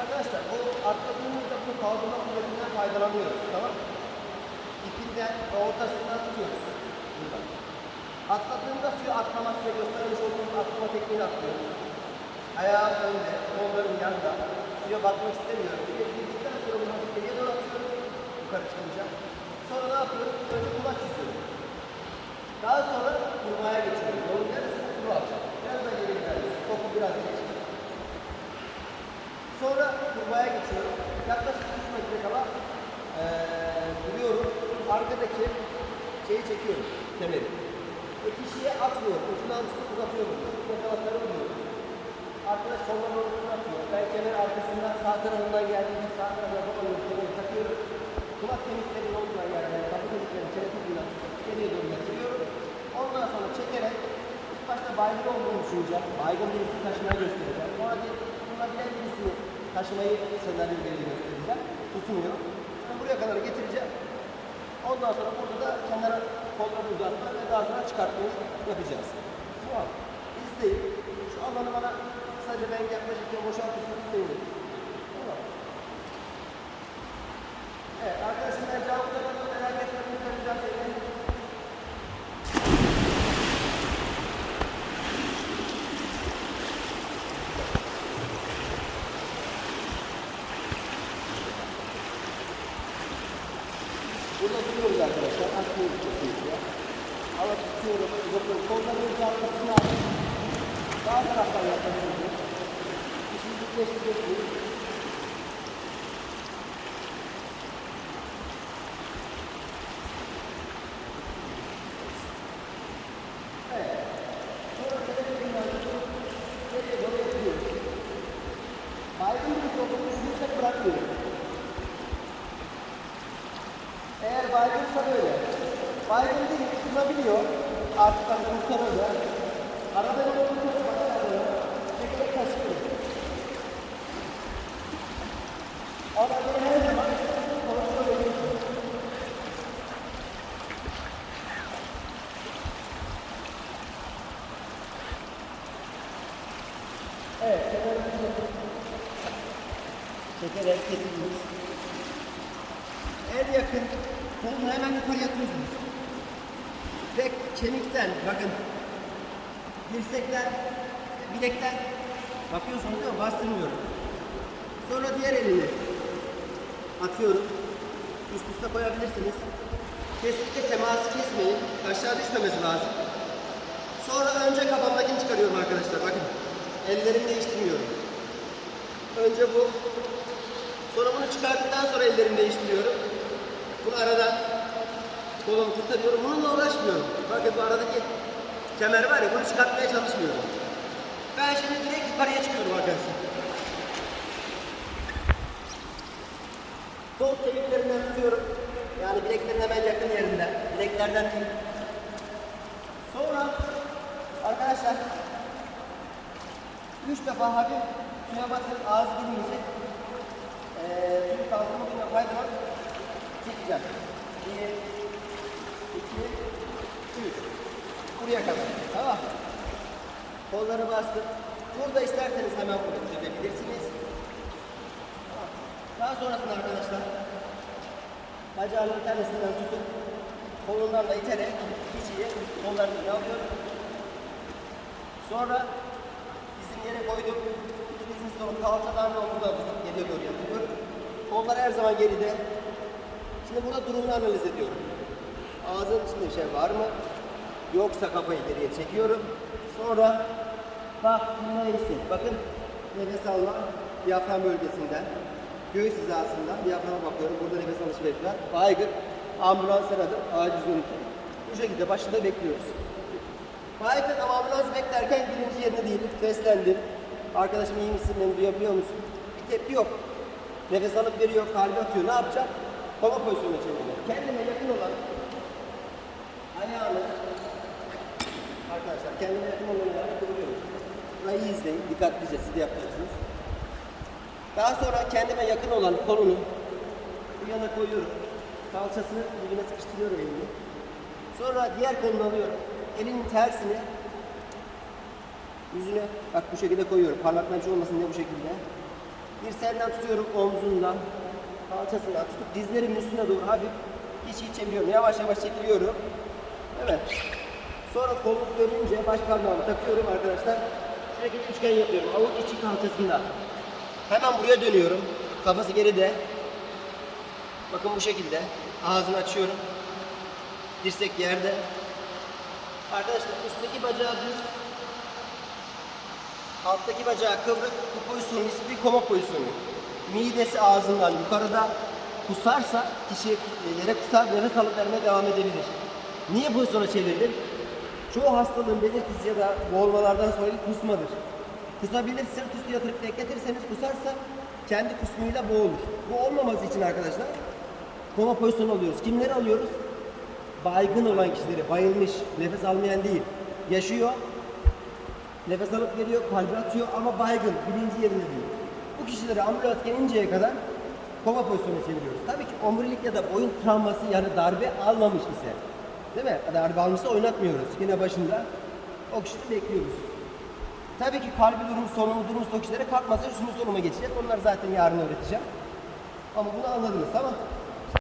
arkadaşlar bu atladığımızda bu kaldırma kuvvetinden faydalanıyoruz. Tamam mı? İpinden ortasından tutuyoruz. Buradan. Atladığında suyu atlamak size göstermiş olduğumuz atlama tekniğini atlıyoruz. Ayağım önde, kollarım yanında. Suya batmak istemiyorum. Suya girdikten sonra bunu hafif geriye doğru atıyorum. Yukarı çıkınca. Sonra ne yapıyorum? Önce kulaç yüzüyorum. Daha sonra kurmaya geçiyorum. Yolun yarısını kuru alacağım. Biraz da geri gidelim. Topu biraz geç. Sonra kurbağaya geçiyorum. Yaklaşık 3 metre kala eee duruyorum. Arkadaki şeyi çekiyorum. Kemeri. Ve kişiye atmıyorum. Ucundan tutup uzatıyorum. Yakala sarılmıyorum. Arkadaş kollarını ortasına atıyor. Ben kemer arkasından sağ tarafından geldiğinde sağ tarafa yapamıyorum. Kemeri takıyorum. Kulak kemiklerinin olduğuna yerden, kapı kemiklerinin çenetinden tutup geriye doğru getiriyorum. Ondan sonra çekerek ilk başta baygın olduğunu düşüneceğim. Baygın birisini taşımaya göstereceğim. Sonra bir tutunabilen birisini taşımayı senaryo gereği göstereceğim. Tutunuyor. Sonra buraya kadar getireceğim. Ondan sonra burada da kenara kolları uzatma ve daha sonra çıkartmayı yapacağız. Şu an izleyin. Şu alanı bana kısaca ben yaklaşırken boşaltırsanız sevinirim. Tamam. Evet arkadaşım ben cevaplarını merak etmeyi vereceğim seni. Burada duruyoruz arkadaşlar. Atmıyoruz kesinlikle. Ama tutuyorum, uzatıyorum. Kollarımın uzatmasını alıp sağ taraftan yapabiliriz. İşini dikleştireceğiz. Evet. Sonra telefonun altını geriye doğru yapıyoruz. Baygın değil, tutunabiliyor. Artık hani kurtarıyor. Arada bir kurtarıyor. Arada çekerek kaçıyor. Ama böyle her zaman kontrol ediyorsun. Evet. En yakın kolunu hemen yukarı yatıyorsunuz. Kemikten bakın dirsekten bilekten bakıyorsunuz değil mi? Bastırmıyorum. Sonra diğer elini atıyorum. Üst üste koyabilirsiniz. Kesinlikle teması kesmeyin. Aşağı düşmemesi lazım. Sonra önce kafamdakini çıkarıyorum arkadaşlar. Bakın. Ellerimi değiştirmiyorum. Önce bu. Sonra bunu çıkardıktan sonra ellerimi değiştiriyorum. Bunu arada kolumu kurtarıyorum. Bununla uğraşmıyorum. Bakın bu aradaki kemer var ya bunu çıkartmaya çalışmıyorum. Ben şimdi direkt yukarıya çıkıyorum arkadaşlar. Kol kemiklerinden tutuyorum. Yani bileklerin hemen yakın yerinde. Bileklerden. Sonra arkadaşlar üç defa hafif suya batırıp ağzı girmeyecek. Ee, suyu kalkınmasına faydalan çekeceğim. Bir, üç. Buraya kadar. Tamam. Kolları bastım. Burada isterseniz hemen burada çökebilirsiniz. Daha sonrasında arkadaşlar bacağının tanesinden tutup kolundan da iterek kişiyi kollarını alıyorum. Sonra bizim yere koydum. İkinizin sonra kalçadan ve omuzdan tutup geriye doğru yapıyorum. Kollar her zaman geride. Şimdi burada durumunu analiz ediyorum. Ağzın içinde bir şey var mı? Yoksa kafayı geriye çekiyorum. Sonra bak neyse. Bakın nefes alma diyafram bölgesinden. Göğüs hizasından diyaframa bakıyorum. Burada nefes alışveriş var. Baygın. Ambulans aradım. Acil 12. Bu şekilde başında bekliyoruz. Baygın ama ambulans beklerken birinci yerine değil. Seslendim. Arkadaşım iyi misin? Beni duyabiliyor musun? Bir tepki yok. Nefes alıp veriyor, kalbi atıyor. Ne yapacak? Koma pozisyonuna çeviriyor. Kendime yakın olan ayağını arkadaşlar kendime yakın olan ayağını kıvırıyorum. Burayı izleyin. Dikkatlice siz de yapacaksınız. Daha sonra kendime yakın olan kolunu bu yana koyuyorum. Kalçasını dibine sıkıştırıyorum elini. Sonra diğer kolunu alıyorum. Elinin tersini yüzüne bak bu şekilde koyuyorum. Parmaklar hiç olmasın diye bu şekilde. Dirseğinden tutuyorum omzundan, kalçasından tutup dizlerimin üstüne doğru hafif kişiyi çeviriyorum. Yavaş yavaş çekiliyorum. Evet. Sonra kolu dönünce baş parmağımı takıyorum arkadaşlar. Sürekli üçgen yapıyorum. Avuç içi kalçasında. Hemen buraya dönüyorum. Kafası geride. Bakın bu şekilde. Ağzını açıyorum. Dirsek yerde. Arkadaşlar üstteki bacağı düz. Alttaki bacağı kıvrık. Bu pozisyonun ismi koma pozisyonu. Midesi ağzından yukarıda kusarsa kişi yere kusar nefes alıp vermeye devam edebilir. Niye pozisyona çevirdim? Çoğu hastalığın belirtisi ya da boğulmalardan sonra kusmadır. Kusabilir, sırt üstü yatırıp bekletirseniz kusarsa kendi kusmuyla boğulur. Bu olmaması için arkadaşlar koma pozisyonu alıyoruz. Kimleri alıyoruz? Baygın olan kişileri, bayılmış, nefes almayan değil. Yaşıyor, nefes alıp veriyor, kalbi atıyor ama baygın, bilinci yerinde değil. Bu kişileri ambulans gelinceye kadar koma pozisyonuna çeviriyoruz. Tabii ki omurilik ya da boyun travması yani darbe almamış ise, değil mi? Darbe almışsa oynatmıyoruz. Yine başında o kişiyi bekliyoruz. Tabii ki kalbi durumu, solunumu durumu o kişilere kalkmazsa üçüncü soruma geçeceğiz. Onları zaten yarın öğreteceğim. Ama bunu anladınız tamam